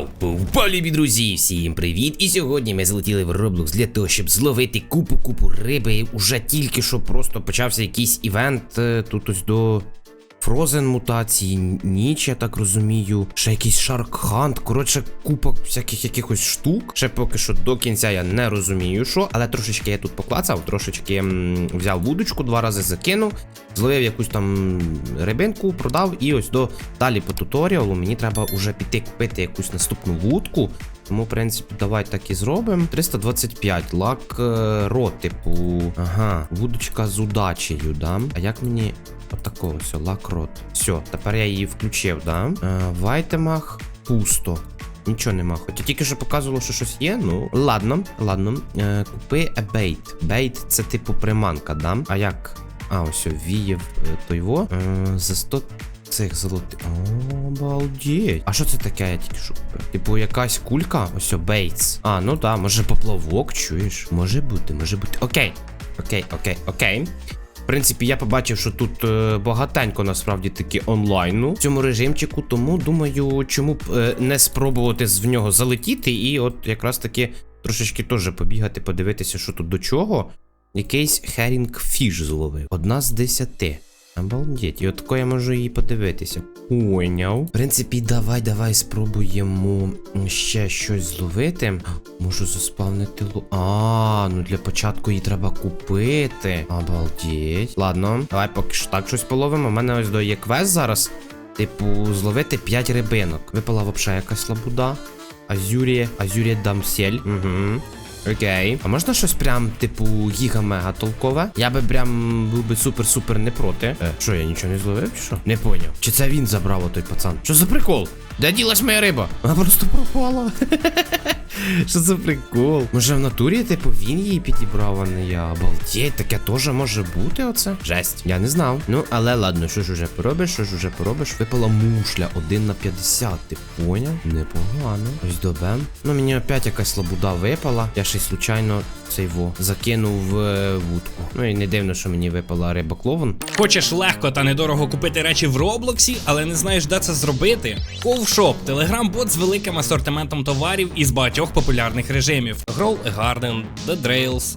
Йоу, повпалібі друзі, всім привіт! І сьогодні ми залетіли в Roblox для того, щоб зловити купу-купу риби. Уже тільки що просто почався якийсь івент е, тут ось до Фрозен мутації, ніч, я так розумію. Ще якийсь Hunt. Коротше, купа всяких якихось штук. Ще поки що до кінця я не розумію, що, але трошечки я тут поклацав, трошечки м, взяв вудочку, два рази закинув, зловив якусь там рибинку, продав, і ось до далі по туторіалу мені треба вже піти купити якусь наступну вудку. Тому, в принципі, давай так і зробимо. 325 лак е, ро, типу. Ага, вудочка з удачею, да? А як мені. Отакого все, лак рот. Все, тепер я її включив, да? Е, в пусто. Нічого нема. Хоча тільки що показувало, що щось є. Ну, ладно, ладно. Е, купи бейт. Бейт це типу приманка, да? А як? А, ось вієв е, той во. Е, за 100 цих золотих. Обалдеть. А що це таке, я тільки що купив? Типу, якась кулька? Ось бейтс. А, ну да, може поплавок, чуєш? Може бути, може бути. Окей. Окей, окей, окей. В принципі, я побачив, що тут е, багатенько насправді таки онлайну в цьому режимчику, тому думаю, чому б е, не спробувати в нього залетіти і от якраз таки трошечки теж побігати, подивитися, що тут до чого. Якийсь Herring Fish зловив. Одна з десяти. Обалдеть, і от тако я можу її подивитися. Поняв. В принципі, давай, давай спробуємо ще щось зловити. Можу заспавнити лу. А, ну для початку її треба купити. Обалдеть. Ладно, давай поки що так щось половимо. У мене ось до є квест зараз. Типу, зловити 5 рибинок. Випала взагалі якась лабуда. Азюрія, Азюрія Дамсель. Угу. Окей. А можна щось прям, типу, гіга-мега толкове? Я би прям був би супер-супер не проти. Е, що, я нічого не зловив, чи що? Не поняв. Чи це він забрав отой пацан? Що за прикол? Де ділась моя риба? Вона просто пропала. Що за прикол? Може в натурі, типу, він її підібрав, а не я. Обалдеть, таке теж може бути оце? Жесть. Я не знав. Ну, але ладно, що ж уже поробиш, що ж уже поробиш? Випала мушля 1 на 50. Ти поняв? Непогано. Ось добем. Ну, мені опять якась лабуда випала. Я ще й случайно цей во закинув в е, вудку. Ну і не дивно, що мені випала риба кловен. Хочеш легко та недорого купити речі в Роблоксі, але не знаєш, де це зробити? Ковшоп телеграм-бот з великим асортиментом товарів із багатьох популярних режимів: Grow a Garden, The Drails,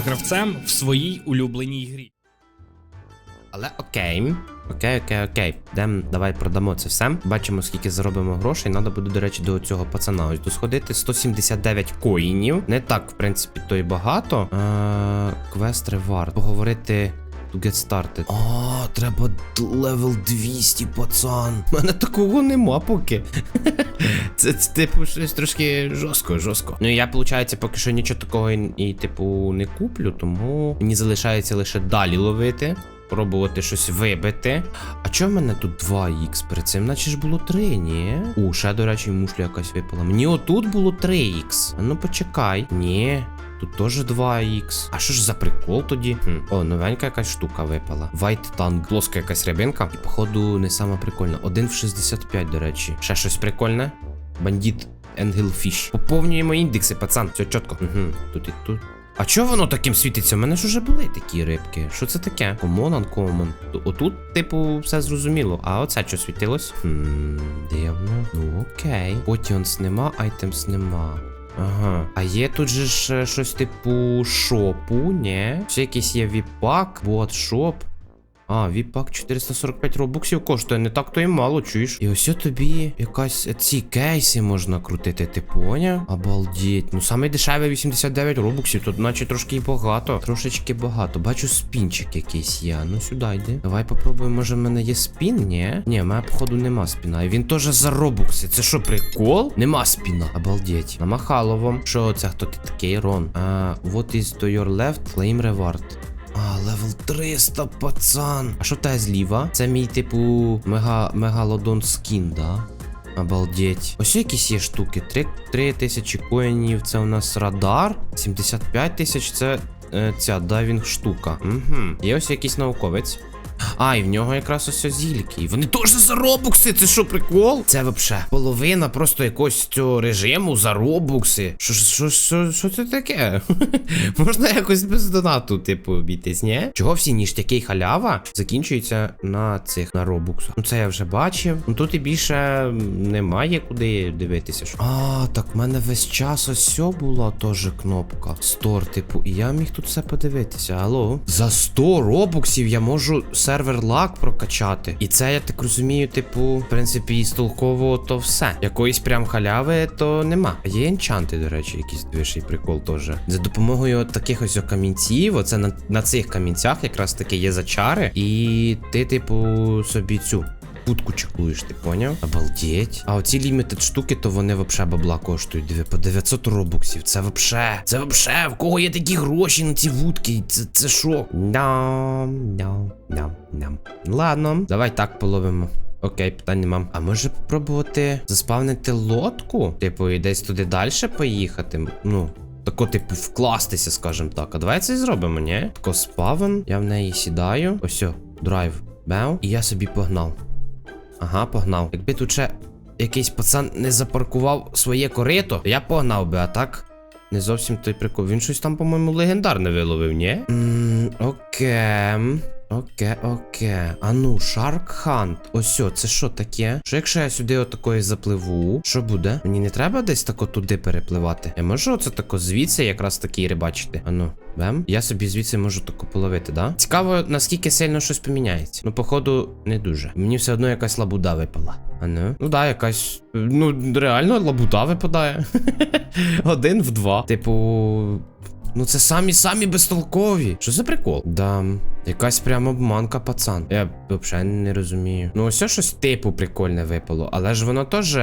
гравцем в своїй улюбленій грі. Але окей. Окей, окей, окей. Дем, давай продамо це все. Бачимо, скільки заробимо грошей. Надо буде, до речі, до цього пацана ось досходити. 179 коїнів. Не так, в принципі, то й багато. Е, Квест ревард. Поговорити. To get started. А, треба левел 200, пацан. У мене такого нема поки. Це, це типу щось трошки жорстко, жорстко. Ну я, виходить, поки що нічого такого і, і, типу, не куплю, тому мені залишається лише далі ловити. Пробувати щось вибити. А чого в мене тут 2х перед цим? Наче ж було 3, ні? О, ще, до речі, мушля якась випала. Мені отут було 3х. А ну почекай. Ні. Тут теж 2х. А що ж за прикол тоді? Хм. О, новенька якась штука випала. White Tongue. Плоска якась рибинка. І, походу, не сама прикольна. 1 в 65, до речі. Ще щось прикольне. Бандит Angelfish. Поповнюємо індекси, пацан. Все чітко. Угу. Тут і тут. А чого воно таким світиться? У мене ж уже були такі рибки. Що це таке? Common, uncommon. Ту- Отут, типу, все зрозуміло. А оце що світилось? Хм, дивно. Ну окей. Потіонс нема, айтемс нема. Ага. А є тут же ж е, щось типу шопу, ні? Ще якийсь є віпак, бот шоп. А, віпак 445 робоксів коштує, не так то і мало, чуєш? І ось тобі якась ці кейси можна крутити, ти поняв? Обалдеть. Ну саме дешеве 89 робоксів, тут наче трошки і багато. Трошечки багато. Бачу спінчик якийсь є. Ну сюди йди. Давай попробуємо, може в мене є спін, ні? Ні, в мене, походу, нема спіна. І він теж за робокси. Це що, прикол? Нема спіна. Обалдеть. Намахало вам. Що це? Хто ти такий, Рон? А, what is to your left? Claim reward. А, левел 300, пацан. А що та зліва? Це мій, типу, мега мегалодон скін, да? Обалдеть. Ось якісь є штуки. 3, 3 тисячі коїнів це у нас радар. 75 тисяч це е, ця дайвінг штука. Угу. Є ось якийсь науковець. А, і в нього якраз ось зільки. І вони теж за робукси. Це що, прикол? Це вообще половина просто якогось цього режиму за робукси. Що, що, що, що це таке? Можна якось без донату, типу, обійтись, ні? Чого всі ніштяки й халява закінчуються на цих на робуксах? Ну це я вже бачив. Ну тут і більше немає куди дивитися. Що... А, так в мене весь час ось сьо була теж кнопка. Стор, типу, і я міг тут все подивитися. Алло. За 100 робуксів я можу сервер лак прокачати. І це, я так розумію, типу, в принципі, істолково то все. Якоїсь прям халяви, то нема. Є енчанти, до речі, якийсь двіший прикол теж. За допомогою таких ось камінців, оце на, на цих камінцях якраз таки є зачари, і ти, типу, собі цю. Путку чекуєш, ти поняв? Обалдеть. А оці лімітед штуки, то вони вообще бабла коштують. Диви, по 900 робоксів. Це вообще. Це вообще. В кого є такі гроші на ці вудки? Це, це шок. Ням, ням, ням, ням. Ладно, давай так половимо. Окей, питань нема. А може попробувати заспавнити лодку? Типу, і десь туди далі поїхати? Ну. Тако, типу, вкластися, скажем так. А давай це зробимо, ні? Тако спавен, я в неї сідаю. Ось, драйв. Бев. І я собі погнав. Ага, погнав. Якби тут ще якийсь пацан не запаркував своє корито, то я погнав би, а так. Не зовсім той прикол. Він щось там, по-моєму, легендарне виловив, ні? Ммм, окей. Окей, окей. А ну, Shark Hunt. Ось, це що таке? Що якщо я сюди отакої запливу? Що буде? Мені не треба десь тако туди перепливати. Я можу оце тако звідси якраз таки рибачити. А ну, бем. Я собі звідси можу тако половити, да? Цікаво, наскільки сильно щось поміняється. Ну, походу, не дуже. Мені все одно якась лабуда випала. А ну? Ну да, якась. Ну, реально лабуда випадає. Один в два. Типу. Ну це самі самі безтолкові. Що за прикол? Да, якась прямо обманка, пацан. Я взагалі не розумію. Ну, ось щось типу прикольне випало, але ж воно теж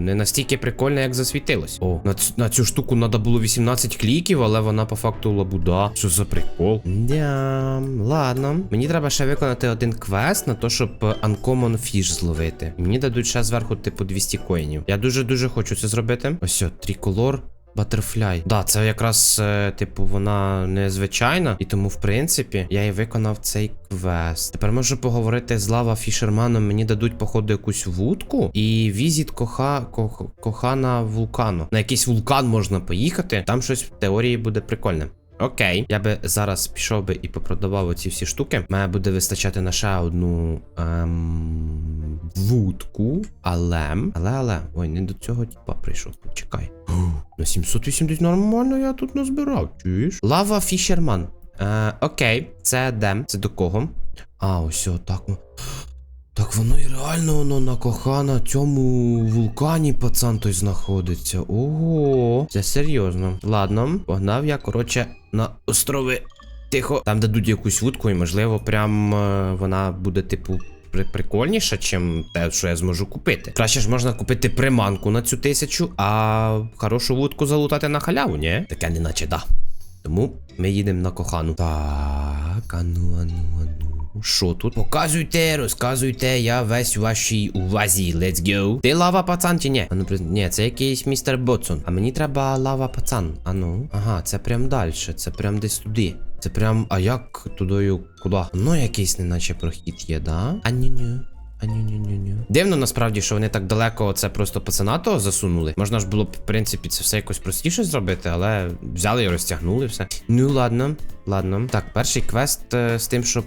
не настільки прикольне, як засвітилось. О, на, ц- на цю штуку треба було 18 кліків, але вона по факту лабуда. Що за прикол? Да, ладно. Мені треба ще виконати один квест на те, щоб Uncommon Fish зловити. Мені дадуть ще зверху, типу, 200 коїнів. Я дуже-дуже хочу це зробити. Ось, триколор. Батерфляй. Да, це якраз, е, типу, вона незвичайна, і тому, в принципі, я і виконав цей квест. Тепер можу поговорити з лава фішерманом. Мені дадуть, походу, якусь вудку і візит коха, кох, кохана вулкану. На якийсь вулкан можна поїхати. Там щось в теорії буде прикольне. Окей, я би зараз пішов би і попродавав оці всі штуки. Має буде вистачати на ще одну ем, вудку, але. Але, але. Ой, не до цього типа прийшов. Чекай. На 780 нормально я тут назбирав. Чуєш? Лава Фішерман. Е, окей, це де? Це до кого? А, ось отак. Так воно і реально воно на кохана цьому вулкані пацан той знаходиться. Ого, це серйозно. Ладно, погнав я, коротше, на острови. Тихо. Там дадуть якусь вудку, і можливо, прям е, вона буде, типу. При- Прикольніша, чим те, що я зможу купити. Краще ж можна купити приманку на цю тисячу, а хорошу вудку залутати на халяву, ні? Таке неначе да. Тому ми їдемо на кохану. Так, ану, ану, ану. Що тут? Показуйте, розказуйте, я весь у вашій увазі. Let's go. Ти лава пацан чи ні? Ану, приз- ні, це якийсь містер Ботсон. А мені треба лава пацан. Ану. Ага, це прям далі. Це прям десь туди. Це прям. А як тудою куди? Ну, якийсь неначе прохід є, да? А ні ні а ні ні ні ні Дивно насправді, що вони так далеко це просто пацана того засунули. Можна ж було б, в принципі, це все якось простіше зробити, але взяли і розтягнули все. Ну ладно, ладно. Так, перший квест е, з тим, щоб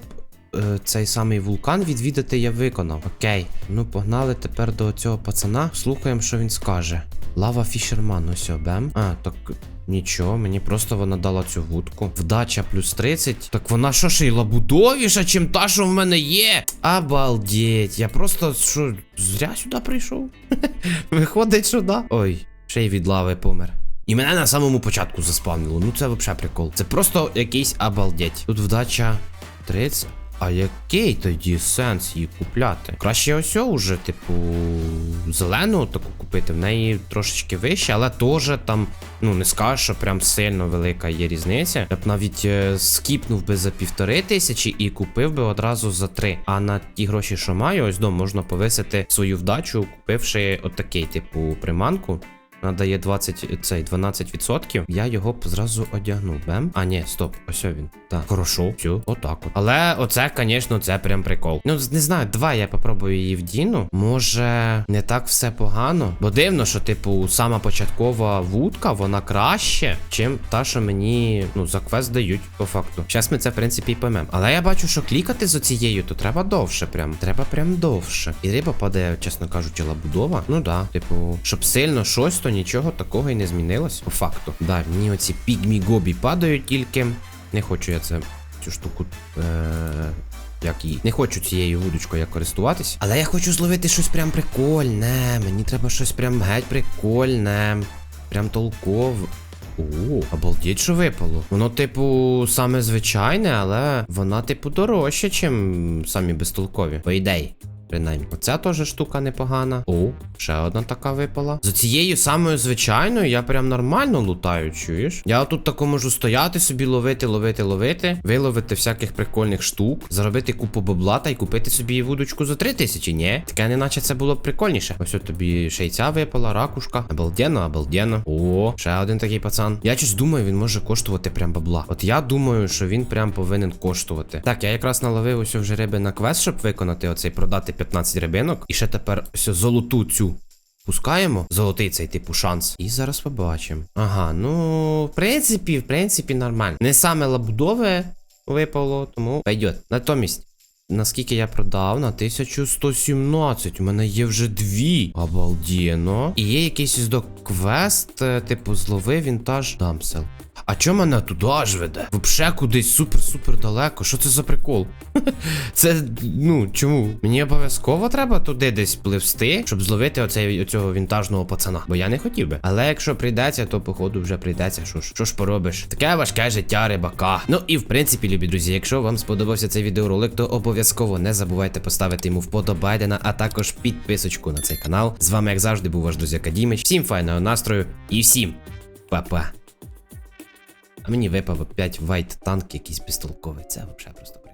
цей самий вулкан відвідати, я виконав. Окей. Ну, погнали тепер до цього пацана. Слухаємо, що він скаже. Лава Фішерман, ось о, бем. А, так. Нічого, мені просто вона дала цю вудку. Вдача плюс 30. Так вона що ще й лабудовіша, чим та, що в мене є. Обалдеть. Я просто що, зря сюди прийшов. Виходить, що да. Ой, ще й від лави помер. І мене на самому початку заспавнило. Ну це взагалі прикол. Це просто якийсь обалдеть. Тут вдача 30. А який тоді сенс її купляти? Краще ось уже, типу, зелену таку купити. В неї трошечки вище, але теж там, ну не скажу, що прям сильно велика є різниця. Я б навіть е, скіпнув би за півтори тисячі і купив би одразу за три. А на ті гроші, що маю, ось дом можна повисити свою вдачу, купивши отакий, типу, приманку. Вона дає 20, цей 12%. Я його б зразу одягнув. Бем. А, ні, стоп, ось він. Так, хорошо, все, отак от. Але оце, звісно, це прям прикол. Ну, не знаю, давай я попробую її вдіну. Може, не так все погано. Бо дивно, що, типу, сама початкова вудка, вона краще, чим та, що мені, ну, за квест дають, по факту. Зараз ми це, в принципі, і поймемо. Але я бачу, що клікати з оцією, то треба довше прям. Треба прям довше. І риба падає, чесно кажучи, лабудова. Ну да, типу, щоб сильно щось, то нічого такого і не змінилось. По факту. Да, мені оці пігмі гобі падають тільки. Не хочу я це цю штуку. Е- як її. Не хочу цією вудочкою я користуватись. Але я хочу зловити щось прям прикольне. Мені треба щось прям геть прикольне. Прям толково. О, обалдіть, що випало. Воно, типу, саме звичайне, але вона, типу, дорожча, чим самі безтолкові. По ідеї. Принаймні, оця теж штука непогана. О, ще одна така випала. За цією самою звичайною я прям нормально лутаю, чуєш? Я тут тако можу стояти собі, ловити, ловити, ловити, виловити всяких прикольних штук, заробити купу бабла та й купити собі вудочку за 3 тисячі, ні? Таке не наче це було б прикольніше. Ось от тобі ще й ця випала, ракушка. Обалденно, обалденно. О, ще один такий пацан. Я щось думаю, він може коштувати прям бабла. От я думаю, що він прям повинен коштувати. Так, я якраз наловив ось вже риби на квест, щоб виконати оцей продати 15 рибинок. І ще тепер ось золоту цю. Пускаємо золотий цей типу шанс. І зараз побачимо. Ага, ну, в принципі, в принципі, нормально. Не саме лабудове випало, тому пойдет. Натомість, наскільки я продав, на 1117. У мене є вже дві. Обалденно. І є якийсь до квест, е, типу, злови вінтаж дамсел. А чо мене туди аж веде? Вообще кудись супер-супер далеко. Що це за прикол? Це, ну, чому? Мені обов'язково треба туди десь пливсти, щоб зловити оцей, оцього вінтажного пацана. Бо я не хотів би. Але якщо прийдеться, то походу вже прийдеться. Що ж, що ж поробиш? Таке важке життя рибака. Ну і в принципі, любі друзі, якщо вам сподобався цей відеоролик, то обов'язково не забувайте поставити йому вподобайдена, а також підписочку на цей канал. З вами, як завжди, був ваш друзяка Дімич. Всім файного настрою і всім па-па. Мені випав опять вайт танк якийсь безтолковий. Це взагалі просто.